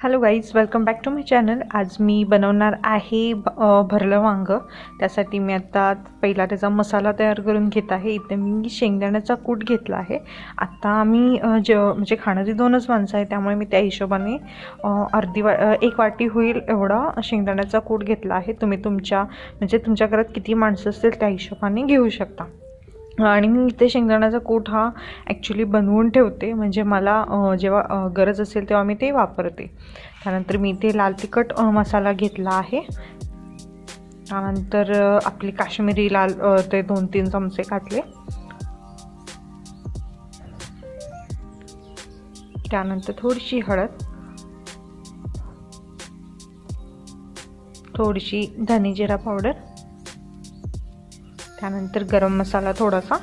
Hello guys welcome back to my channel आज मी बनवणार आहे भरलं वांगं. त्यासाठी मी आता पहिला त्याचा मसाला तयार करून घेत आहे. इथे मी शेंगदाण्याचा कूट घेतला आहे. आत्ता आम्ही अ, जे म्हणजे खाणारी दोनच माणसं आहे त्यामुळे मी त्या हिशोबाने अर्धी वा एक वाटी होईल एवढा शेंगदाण्याचा कूट घेतला आहे. तुम्ही तुमच्या म्हणजे तुमच्या घरात किती माणसं असतील त्या हिशोबाने घेऊ शकता. आणि मी इथे शेंगदाण्याचा कूट हा ॲक्च्युली बनवून ठेवते. म्हणजे मला जेव्हा गरज असेल तेव्हा मी ते वापरते. त्यानंतर मी इथे लाल तिखट मसाला घेतला आहे. त्यानंतर आपली काश्मीरी लाल ते दोन तीन चमचे घातले. त्यानंतर थोडीशी हळद. थोडीशी धने जिरा पावडर. त्यानंतर गरम मसाला थोडासा.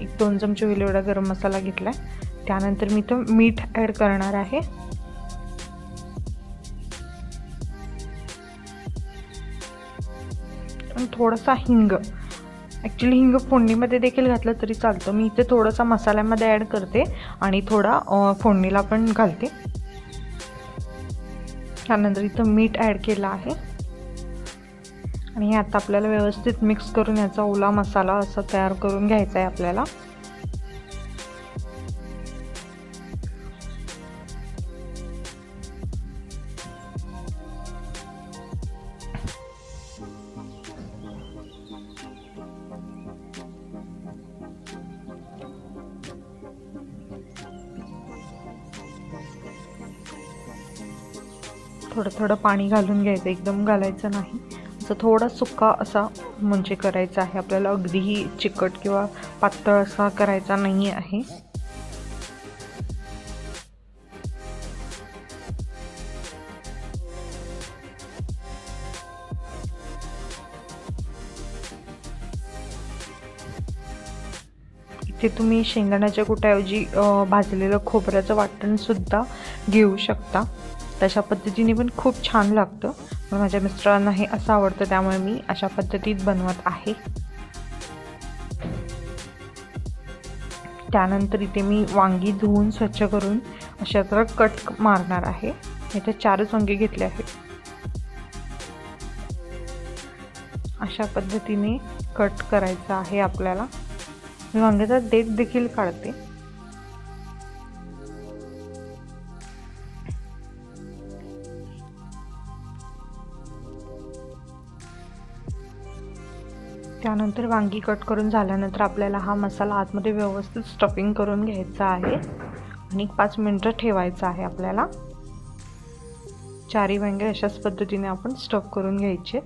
एक दोन चमचे होईल एवढा गरम मसाला घेतला आहे त्यानंतर मी तो मीठ ॲड करणार आहे. थोडासा हिंग. ॲक्च्युली हिंग फोडणीमध्ये देखील घातलं तरी चालतं. मी इथे थोडासा मसाल्यामध्ये ॲड करते आणि थोडा फोडणीला पण घालते. त्यानंतर इथं मीठ ॲड केलं आहे. आणि आता आपल्याला व्यवस्थित मिक्स करून याचा ओला मसाला असा तयार करून घ्यायचा आहे आपल्याला. थोडं थोडं पाणी घालून घ्यायचं एकदम घालायचं नाही. असं थोडा सुका असा म्हणजे करायचा आहे. आपल्याला अगदीही चिकट किंवा पातळ असा करायचा नाही आहे. ते तुम्ही शेंगदाण्याच्या कुट्याऐवजी भाजलेलं खोबऱ्याचं वाटणसुद्धा घेऊ शकता. तशा पद्धतीने पण खूप छान लागतं. पण माझ्या मिस्टरांना हे असं आवडतं त्यामुळे मी अशा पद्धतीत बनवत आहे. त्यानंतर इथे मी वांगी धुवून स्वच्छ करून अशा तर कट मारणार आहे. इथे चारच वांगे घेतले आहेत. अशा पद्धतीने कट करायचं आहे आपल्याला. मी वांग्याचा देठ देखील काढते. त्यानंतर वांगी कट करून झाल्यानंतर आपल्याला हा मसाला आतमध्ये व्यवस्थित स्टफिंग करून घ्यायचा आहे. आणि पाच मिनटं ठेवायचं आहे आपल्याला. चारी वांगे अशाच पद्धतीने आपण स्टफ करून घ्यायचे.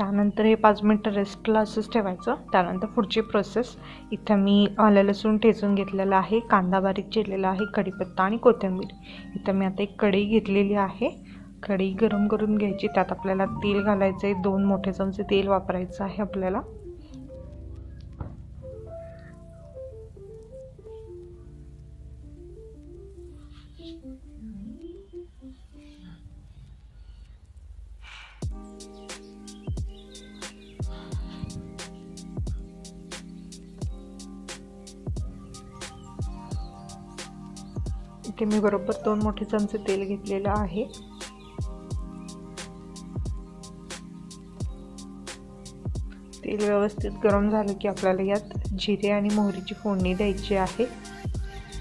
त्यानंतर हे पाच मिनटं रेस्टला असंच ठेवायचं. त्यानंतर पुढची प्रोसेस इथं मी आलं लसूण ठेचून घेतलेलं आहे कांदा बारीक चिरलेला आहे कढीपत्ता आणि कोथिंबीर. इथं मी आता एक कढई घेतलेली आहे. कढई गरम करून घ्यायची. त्यात आपल्याला तेल घालायचं आहे दोन मोठे चमचे तेल वापरायचं आहे आपल्याला. इथे मी बरोबर दोन मोठे चमचे तेल घेतलेलं आहे. तेल व्यवस्थित गरम झालं की आपल्याला यात जिरे आणि मोहरीची फोडणी द्यायची आहे.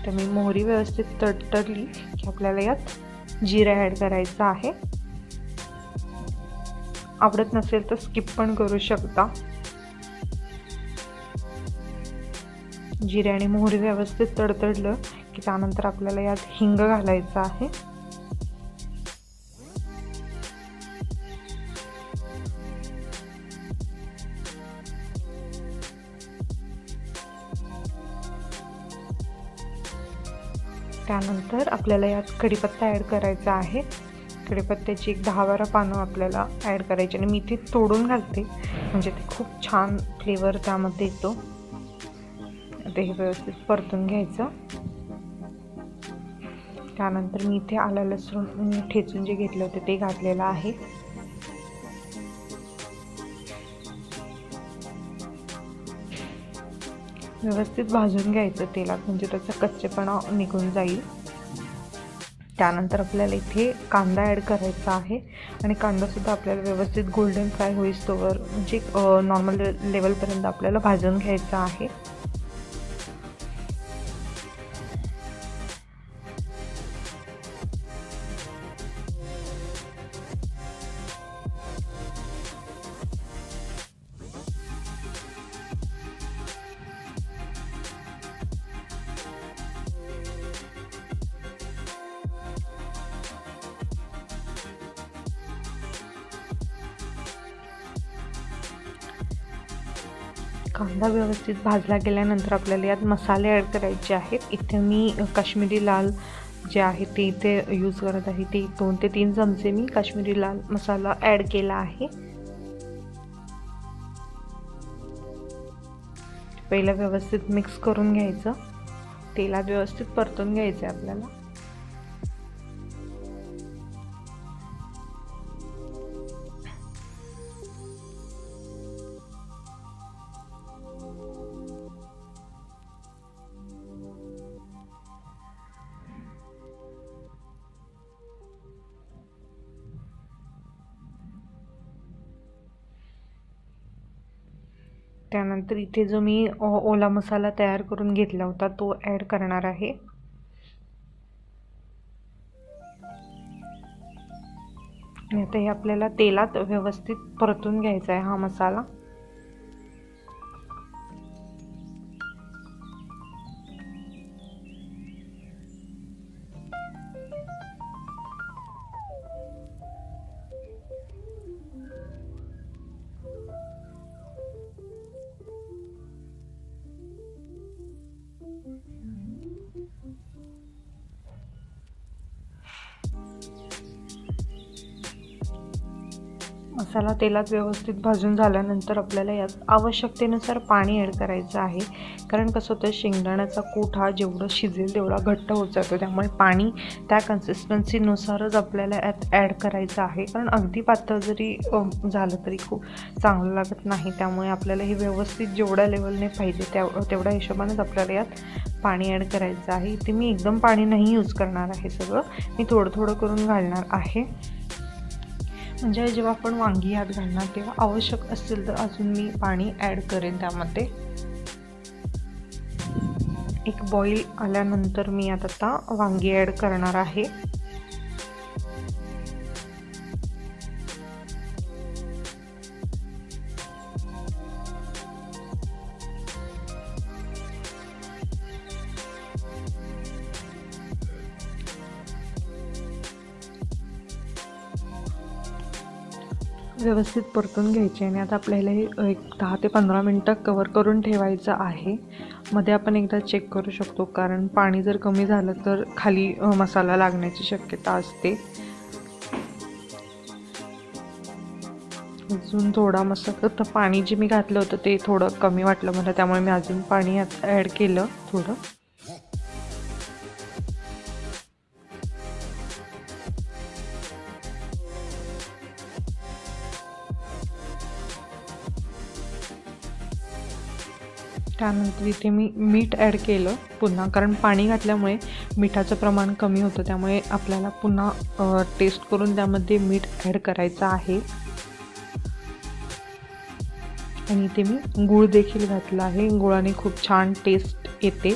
तर मी मोहरी व्यवस्थित तडतडली की आपल्याला यात जिरा ॲड करायचा आहे. आवडत नसेल तर स्किप पण करू शकता. जिरे आणि मोहरी व्यवस्थित तडतडलं की त्यानंतर आपल्याला यात हिंग घालायचं आहे. त्यानंतर आपल्याला यात कढीपत्ता ॲड करायचा आहे. कढीपत्त्याची एक दहा बारा पानं आपल्याला ॲड करायची आणि मी ती तोडून घालते. म्हणजे ते खूप छान फ्लेवर त्यामध्ये येतो. ते हे व्यवस्थित परतून घ्यायचं. त्यानंतर मी इथे आलं लसूण ठेचून जे घेतलं होतं ते घातलेलं आहे. व्यवस्थित भाजून घ्यायचं तेलात म्हणजे त्याचा कच्चेपणा निघून जाईल. त्यानंतर आपल्याला इथे कांदा ॲड करायचा आहे. आणि कांदासुद्धा आपल्याला व्यवस्थित गोल्डन फ्राय होईस्तोवर म्हणजे नॉर्मल लेवलपर्यंत आपल्याला भाजून घ्यायचा आहे. कांदा व्यवस्थित भाजला गेल्यानंतर आपल्याला यात मसाले ॲड करायचे आहेत. इथे मी काश्मीरी लाल जे आहे ते इथे यूज करत आहे. ते दोन ते तीन चमचे मी काश्मीरी लाल मसाला ॲड केला आहे. पहिलं व्यवस्थित मिक्स करून घ्यायचं. तेलात व्यवस्थित परतून घ्यायचं आहे आपल्याला. त्यानंतर इथे जो मी ओला मसाला तयार करून घेतला होता तो ॲड करणार आहे. आता हे आपल्याला तेलात व्यवस्थित परतून घ्यायचा आहे हा मसाला. मसाला तेलात व्यवस्थित भाजून झाल्यानंतर आपल्याला यात आवश्यकतेनुसार पाणी ॲड करायचं आहे. कारण कसं होतं शेंगदाण्याचा कूट हा जेवढं शिजेल तेवढा घट्ट होत जातो. त्यामुळे पाणी त्या कन्सिस्टन्सीनुसारच आपल्याला यात ॲड करायचं आहे. कारण अगदी पातळ जरी झालं तरी खूप चांगलं लागत नाही. त्यामुळे आपल्याला हे व्यवस्थित जेवढ्या लेवलने पाहिजे त्या तेवढ्या हिशोबानेच आपल्याला यात पाणी ॲड करायचं आहे. इथे मी एकदम पाणी नाही यूज करणार आहे सगळं. मी थोडं थोडं करून घालणार आहे. म्हणजे जेव्हा आपण वांगी यात घालणार तेव्हा आवश्यक असेल तर अजून मी पाणी ॲड करेन त्यामध्ये. एक बॉईल आल्यानंतर मी आता वांगी ॲड करणार आहे. व्यवस्थित परतून घ्यायची आणि आता आपल्याला हे एक दहा ते पंधरा मिनटं कवर करून ठेवायचं आहे. मध्ये आपण एकदा चेक करू शकतो कारण पाणी जर कमी झालं तर खाली मसाला लागण्याची शक्यता असते. अजून थोडा मसाला तर पाणी जे मी घातलं होतं ते थोडं कमी वाटलं मला त्यामुळे मी अजून पाणी ॲड केलं थोडं. त्यानंतर इथे मी मीठ ॲड केलं पुन्हा कारण पाणी घातल्यामुळे मिठाचं प्रमाण कमी होतं. त्यामुळे आपल्याला पुन्हा टेस्ट करून त्यामध्ये मीठ ॲड करायचं आहे. आणि इथे मी गूळ देखील घातला आहे. गुळाने खूप छान टेस्ट येते.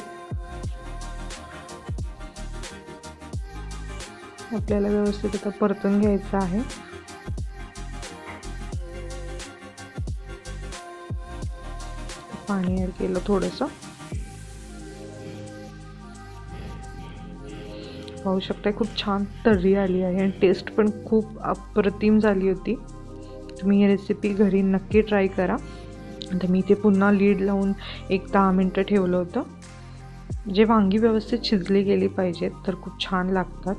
आपल्याला व्यवस्थित आता परतून घ्यायचं आहे. पाणी ॲड केलं थोडंसं. पाहू शकता खूप छान तर्री आली आहे आणि टेस्ट पण खूप अप्रतिम झाली होती. तुम्ही ही रेसिपी घरी नक्की ट्राय करा. आता मी इथे पुन्हा लीड लावून एक दहा मिनटं ठेवलं होतं. जे वांगी व्यवस्थित शिजली गेली पाहिजेत तर खूप छान लागतात.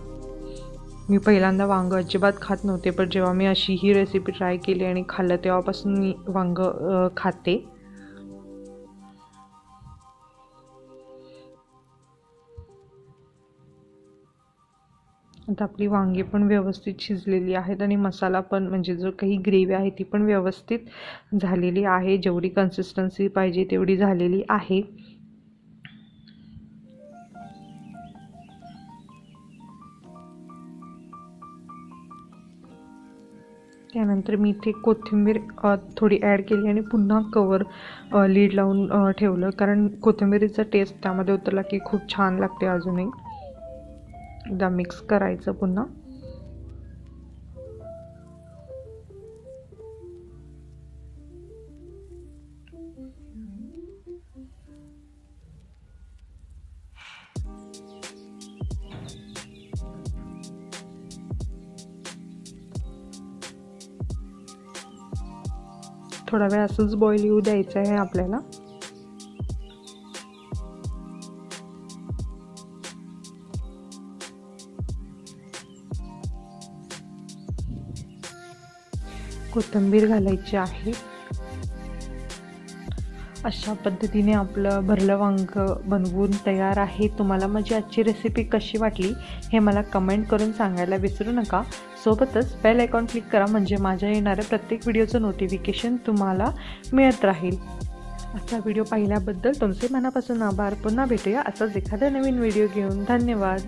मी पहिल्यांदा वांगं अजिबात खात नव्हते पण जेव्हा मी अशी ही रेसिपी ट्राय केली आणि खाल्लं तेव्हापासून मी वांगं खाते. आता आपली वांगी पण व्यवस्थित शिजलेली आहेत आणि मसाला पण म्हणजे जो काही ग्रेव्ही आहे ती पण व्यवस्थित झालेली आहे. जेवढी कन्सिस्टन्सी पाहिजे तेवढी झालेली आहे. त्यानंतर मी इथे कोथिंबीर थोडी ॲड केली आणि पुन्हा कवर लीड लावून ठेवलं. कारण कोथिंबीरीचा टेस्ट त्यामध्ये उतरला की खूप छान लागते अजूनही. एकदा मिक्स करायचं पुन्हा. थोडा वेळ असंच बॉईल येऊ द्यायचं आहे आपल्याला. कोथिंबीर घालायची आहे. अशा पद्धतीने आपलं भरलं वांग बनवून तयार आहे. तुम्हाला माझी आजची रेसिपी कशी वाटली हे मला कमेंट करून सांगायला विसरू नका. सोबतच बेल आयकॉन क्लिक करा म्हणजे माझ्या येणाऱ्या प्रत्येक व्हिडिओचं नोटिफिकेशन तुम्हाला मिळत राहील. आजचा व्हिडिओ पाहिल्याबद्दल तुमचे मनापासून आभार. पुन्हा भेटूया असाच एखादा नवीन व्हिडिओ घेऊन. धन्यवाद.